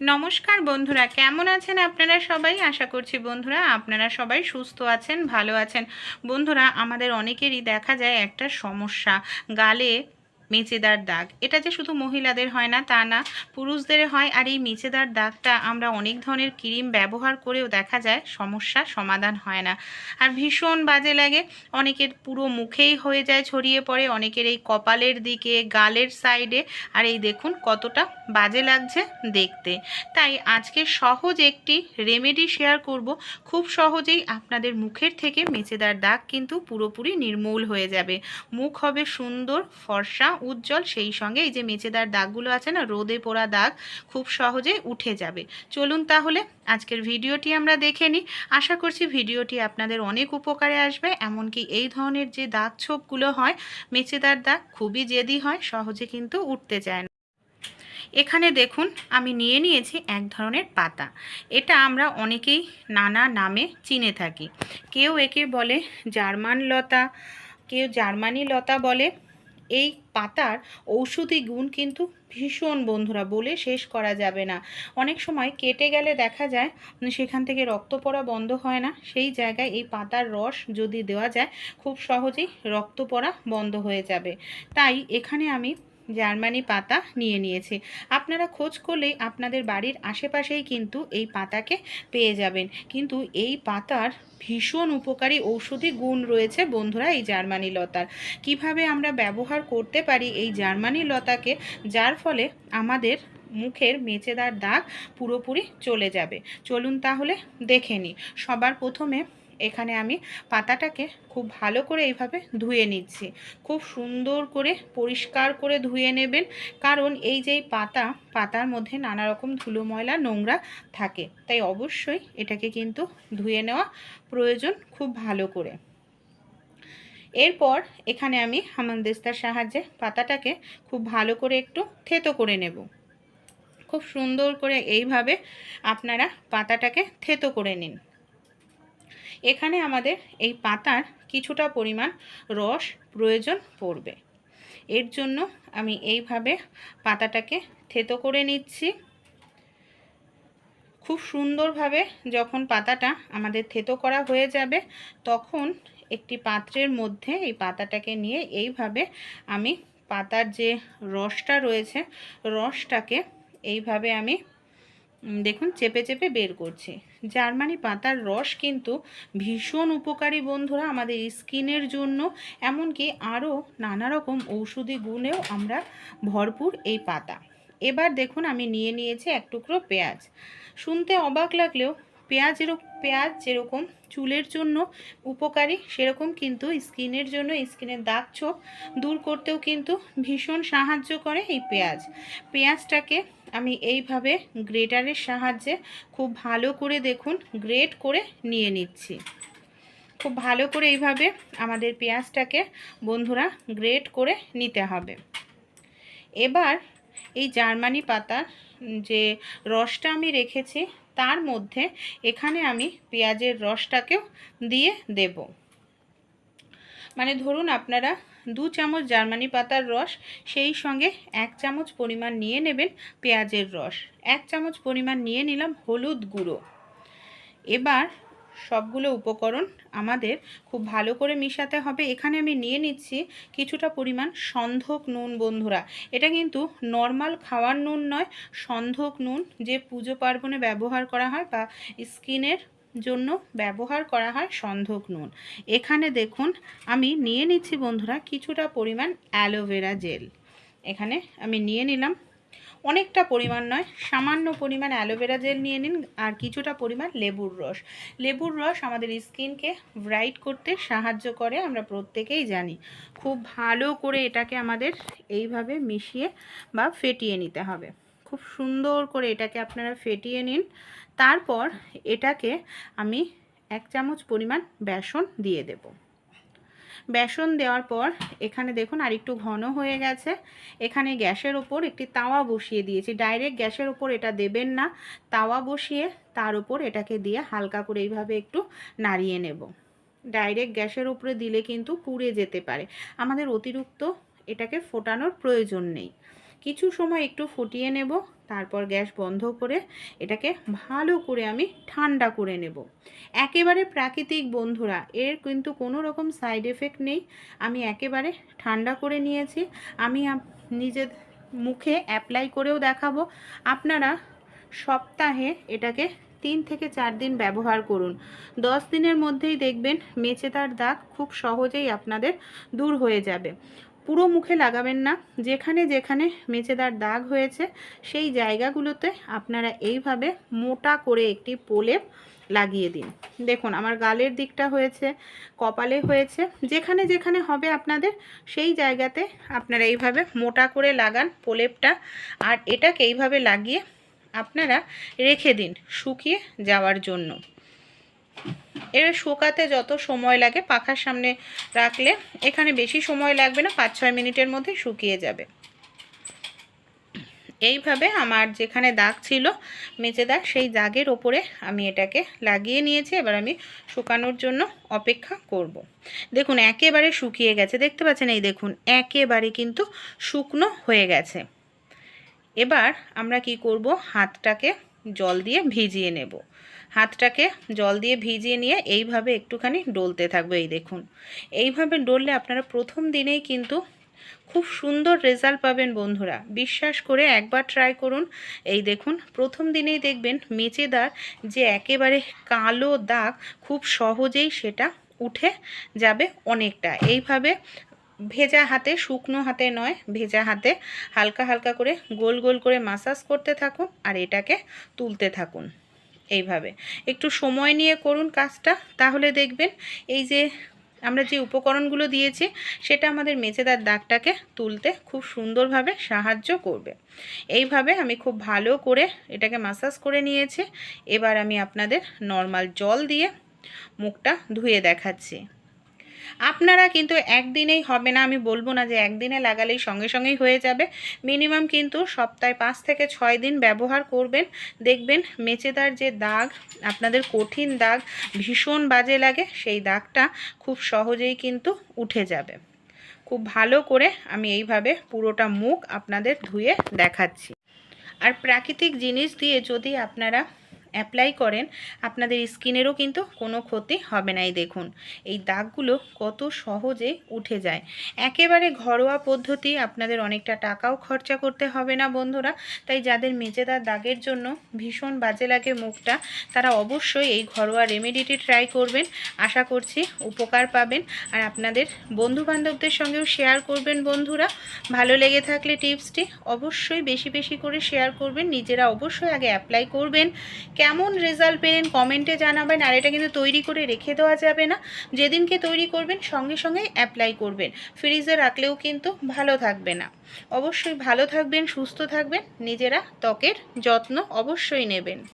নমস্কার বন্ধুরা, কেমন আছেন আপনারা সবাই? আশা করছি বন্ধুরা আপনারা সবাই সুস্থ আছেন, ভালো আছেন। বন্ধুরা, আমাদের অনেকেরই দেখা যায় একটা সমস্যা, গালে মেচেদার দাগ। এটা যে শুধু মহিলাদের হয় না, তা না, পুরুষদের হয়। আর এই মেচেদার দাগটা আমরা অনেক ধরনের ক্রিম ব্যবহার করেও দেখা যায়, সমস্যা সমাধান হয় না। আর ভীষণ বাজে লাগে, অনেকের পুরো মুখেই হয়ে যায়, ছড়িয়ে পড়ে, অনেকের এই কপালের দিকে, গালের সাইডে আর এই দেখুন কতটা বাজে লাগছে দেখতে। তাই আজকে সহজ একটি রেমেডি শেয়ার করব। খুব সহজেই আপনাদের মুখের থেকে মেচেদার দাগ কিন্তু পুরোপুরি নির্মূল হয়ে যাবে। মুখ হবে সুন্দর, ফর্সা, উজ্জ্বল, সেই সঙ্গে এই যে মেচেদার দাগগুলো আছে না, রোদে পোড়া দাগ, খুব সহজে উঠে যাবে। চলুন তাহলে আজকের ভিডিওটি আমরা দেখে নিই। আশা করছি ভিডিওটি আপনাদের অনেক উপকারে আসবে। এমনকি এই ধরনের যে দাগ ছোপগুলো হয়, মেচেদার দাগ খুবই জেদি হয়, সহজে কিন্তু উঠতে চায় না। এখানে দেখুন, আমি নিয়ে নিয়েছি এক ধরনের পাতা। এটা আমরা অনেকেই নানা নামে চিনে থাকি। কেউ একে বলে জার্মান লতা, কেউ জার্মানি লতা বলে। এই পাতার ঔষধি গুণ কিন্তু ভীষণ বন্ধুরা, বলে শেষ করা যাবে না। অনেক সময় কেটে গেলে দেখা যায়, সেখান থেকে রক্ত পড়া বন্ধ হয় না। সেই জায়গায় এই পাতার রস যদি দেওয়া যায়, খুব সহজেই রক্ত পড়া বন্ধ হয়ে যাবে। তাই এখানে আমি জার্মানি পাতা নিয়ে নিয়েছি। আপনারা খোঁজ করলেই আপনাদের বাড়ির আশেপাশেই কিন্তু এই পাতাকে পেয়ে যাবেন। কিন্তু এই পাতার ভীষণ উপকারী ঔষধি গুণ রয়েছে বন্ধুরা এই জার্মানি লতার। কীভাবে আমরা ব্যবহার করতে পারি এই জার্মানি লতাকে? যার ফলে আমাদের মুখের মেচেদার দাগ পুরোপুরি চলে যাবে। চলুন তাহলে দেখে নিই। সবার প্রথমে এখানে আমি পাতাটাকে খুব ভালো করে এইভাবে ধুয়ে নিচ্ছি। খুব সুন্দর করে পরিষ্কার করে ধুয়ে নেবেন। কারণ এই যে পাতা, পাতার মধ্যে নানা রকম ধুলো, ময়লা, নোংরা থাকে। তাই অবশ্যই এটাকে কিন্তু ধুয়ে নেওয়া প্রয়োজন খুব ভালো করে। এরপর এখানে আমি হামানদিস্তার সাহায্যে পাতাটাকে খুব ভালো করে একটু থেতো করে নেব। খুব সুন্দর করে এইভাবে আপনারা পাতাটাকে থেতো করে নিন। এখানে আমাদের এই পাতার কিছুটা পরিমাণ রস প্রয়োজন পড়বে। এর জন্য আমি এইভাবে পাতাটাকে থেতো করে নিচ্ছি। খুব সুন্দরভাবে যখন পাতাটা আমাদের থেতো করা হয়ে যাবে, তখন একটি পাত্রের মধ্যে এই পাতাটাকে নিয়ে এইভাবে আমি পাতার যে রসটা রয়েছে, রসটাকে এইভাবে আমি দেখুন, চেপে চেপে বের করছি। জার্মানি পাতার রস কিন্তু ভীষণ উপকারী বন্ধুরা আমাদের স্কিনের জন্য। এমনকি আরও নানা রকম ঔষধি গুণেও আমরা ভরপুর এই পাতা। এবার দেখুন আমি নিয়ে নিয়েছি এক টুকরো পেঁয়াজ। শুনতে অবাক লাগলেও পেঁয়াজ পেঁয়াজ যেরকম চুলের জন্য উপকারী, সেরকম কিন্তু স্কিনের জন্য, স্কিনের দাগ ছোপ দূর করতেও কিন্তু ভীষণ সাহায্য করে এই পেঁয়াজ। পেঁয়াজটাকে আমি এইভাবে গ্রেটারের সাহায্যে খুব ভালো করে দেখুন, গ্রেট করে নিয়ে নিচ্ছি। খুব ভালো করে এইভাবে আমাদের পেঁয়াজটাকে বন্ধুরা গ্রেট করে নিতে হবে। এবার এই জার্মানি পাতার যে রসটা আমি রেখেছি তার মধ্যে এখানে আমি পেঁয়াজের রসটাকেও দিয়ে দেব। মানে ধরুন আপনারা দু চামচ জার্মানি পাতার রস, সেই সঙ্গে এক চামচ পরিমাণ নিয়ে নেবেন পেঁয়াজের রস। এক চামচ পরিমাণ নিয়ে নিলাম হলুদ গুঁড়ো। এবার সবগুলো উপকরণ আমাদের খুব ভালো করে মিশাতে হবে। এখানে আমি নিয়ে নিচ্ছি কিছুটা পরিমাণ সন্ধক নুন, বন্ধুরা। এটা কিন্তু নর্মাল খাওয়ার নুন নয়, সন্ধক নুন যে পুজো পার্বণে ব্যবহার করা হয় বা স্কিনের জন্য ব্যবহার করা হয় সন্ধক নুন। এখানে দেখুন, আমি নিয়ে নিচ্ছি বন্ধুরা কিছুটা পরিমাণ অ্যালোভেরা জেল এখানে আমি নিয়ে নিলাম অনেকটা পরিমাণ নয়, সামান্য পরিমাণ অ্যালোভেরা জেল নিয়ে নিন আর কিছুটা পরিমাণ লেবুর রস। লেবুর রস আমাদের স্কিনকে ব্রাইট করতে সাহায্য করে, আমরা প্রত্যেকেই জানি। খুব ভালো করে এটাকে আমাদের এইভাবে মিশিয়ে বা ফেটিয়ে নিতে হবে। খুব সুন্দর করে এটাকে আপনারা ফেটিয়ে নিন। তারপর এটাকে আমি এক চামচ পরিমাণ বেসন দিয়ে দেব। বেসন দেওয়ার পর এখানে দেখুন আর একটু ঘন হয়ে গেছে। এখানে গ্যাসের ওপর একটি তাওয়া বসিয়ে দিয়েছি। ডাইরেক্ট গ্যাসের ওপর এটা দেবেন না। তাওয়া বসিয়ে তার উপর এটাকে দিয়ে হালকা করে এইভাবে একটু নাড়িয়ে নেব। ডাইরেক্ট গ্যাসের উপরে দিলে কিন্তু পুড়ে যেতে পারে। আমাদের অতিরিক্ত এটাকে ফোটানোর প্রয়োজন নেই। কিছু সময় একটু ফুটিয়ে নেব। তারপর গ্যাস বন্ধ করে এটাকে ভালো করে আমি ঠান্ডা করে নেব। একেবারে প্রাকৃতিক বন্ধুরা, এর কিন্তু কোনো রকম সাইড এফেক্ট নেই। আমি একেবারে ঠান্ডা করে নিয়েছি। আমি নিজের মুখে অ্যাপ্লাই করেও দেখাবো। আপনারা সপ্তাহে এটাকে তিন থেকে চার দিন ব্যবহার করুন। দশ দিনের মধ্যেই দেখবেন মেচেদার দাগ খুব সহজেই আপনাদের দূর হয়ে যাবে। পুরো মুখে লাগাবেন না। যেখানে যেখানে মেচেদার দাগ হয়েছে, সেই জায়গাগুলোতে আপনারা এইভাবে মোটা করে একটি প্রলেপ লাগিয়ে দিন। দেখুন, আমার গালের দিকটা হয়েছে, কপালে হয়েছে, যেখানে যেখানে হবে আপনাদের, সেই জায়গাতে আপনারা এইভাবে মোটা করে লাগান প্রলেপটা। আর এটাকে এইভাবে লাগিয়ে আপনারা রেখে দিন শুকিয়ে যাওয়ার জন্য। এর শুকাতে যত সময় লাগে পাখার সামনে রাখলে এখানে বেশি সময় লাগবে না পাঁচ ছয় মিনিটের মধ্যে শুকিয়ে যাবে। এইভাবে আমার যেখানে দাগ ছিল মেচে দাগ, সেই দাগের ওপরে আমি এটাকে লাগিয়ে নিয়েছি। এবার আমি শুকানোর জন্য অপেক্ষা করব। দেখুন, একেবারে শুকিয়ে গেছে। দেখতে পাচ্ছেন? এই দেখুন, একেবারে কিন্তু শুকনো হয়ে গেছে। এবার আমরা কি করব? হাতটাকে জল দিয়ে ভিজিয়ে নেব। হাতটাকে জল দিয়ে ভিজিয়ে নিয়ে এইভাবে একটুখানি ডলতে থাকবে, এই দেখুন। এইভাবে ডললে আপনারা প্রথম দিনেই কিন্তু খুব সুন্দর রেজাল্ট পাবেন বন্ধুরা। বিশ্বাস করে একবার ট্রাই করুন। এই দেখুন, প্রথম দিনেই দেখবেন মেচেদার যে একেবারে কালো দাগ খুব সহজেই সেটা উঠে যাবে অনেকটা। এইভাবে ভেজা হাতে, শুকনো হাতে নয়, ভেজা হাতে হালকা হালকা করে গোল গোল করে মাসাজ করতে থাকুন আর এটাকে তুলতে থাকুন। এইভাবে। একটু সময় নিয়ে করুন কাজটা, তাহলে দেখবেন এই যে আমরা যে উপকরণগুলো দিয়েছি, সেটা আমাদের মেচেদার দাগটাকে তুলতে খুব সুন্দরভাবে সাহায্য করবে। এইভাবে আমি খুব ভালো করে এটাকে মাসাজ করে নিয়েছি। এবার আমি আপনাদের নর্মাল জল দিয়ে মুখটা ধুয়ে দেখাচ্ছি। আপনারা কিন্তু একদিনেই হবে না, আমি বলব না যে একদিনে লাগালেই সঙ্গে সঙ্গেই হয়ে যাবে। মিনিমাম কিন্তু সপ্তাহে পাঁচ থেকে ছয় দিন ব্যবহার করবেন। দেখবেন মেচেদার যে দাগ, আপনাদের কঠিন দাগ ভীষণ বাজে লাগে, সেই দাগটা খুব সহজেই কিন্তু উঠে যাবে। খুব ভালো করে আমি এইভাবে পুরোটা মুখ আপনাদের ধুয়ে দেখাচ্ছি। আর প্রাকৃতিক জিনিস দিয়ে যদি আপনারা অ্যাপ্লাই করেন, আপনাদের স্কিনেরও কিন্তু কোনো ক্ষতি হবে না। দেখুন, এই দাগগুলো কত সহজে উঠে যায়। একেবারে ঘরোয়া পদ্ধতি, আপনাদের অনেকটা টাকাও খরচা করতে হবে না বন্ধুরা। তাই যাদের মেজেদার দাগের জন্য ভীষণ বাজে লাগে মুখটা, তারা অবশ্যই এই ঘরোয়া রেমেডিটি ট্রাই করবেন। আশা করছি উপকার পাবেন। আর আপনাদের বন্ধু বান্ধবদের সঙ্গেও শেয়ার করবেন বন্ধুরা। ভালো লেগে থাকলে টিপসটি অবশ্যই বেশি বেশি করে শেয়ার করবেন। নিজেরা অবশ্যই আগে অ্যাপ্লাই করবেন। কেমন রেজাল্ট পেলেন কমেন্টে জানাবেন, আর এটা কিন্তু তৈরি করে রেখে দেওয়া যাবে না। যেদিনকে তৈরি করবেন, সঙ্গে সঙ্গে অ্যাপ্লাই করবেন। ফ্রিজে রাখলেও কিন্তু ভালো থাকবে না। অবশ্যই ভালো থাকবেন, সুস্থ থাকবেন, নিজেরা ত্বকের যত্ন অবশ্যই নেবেন।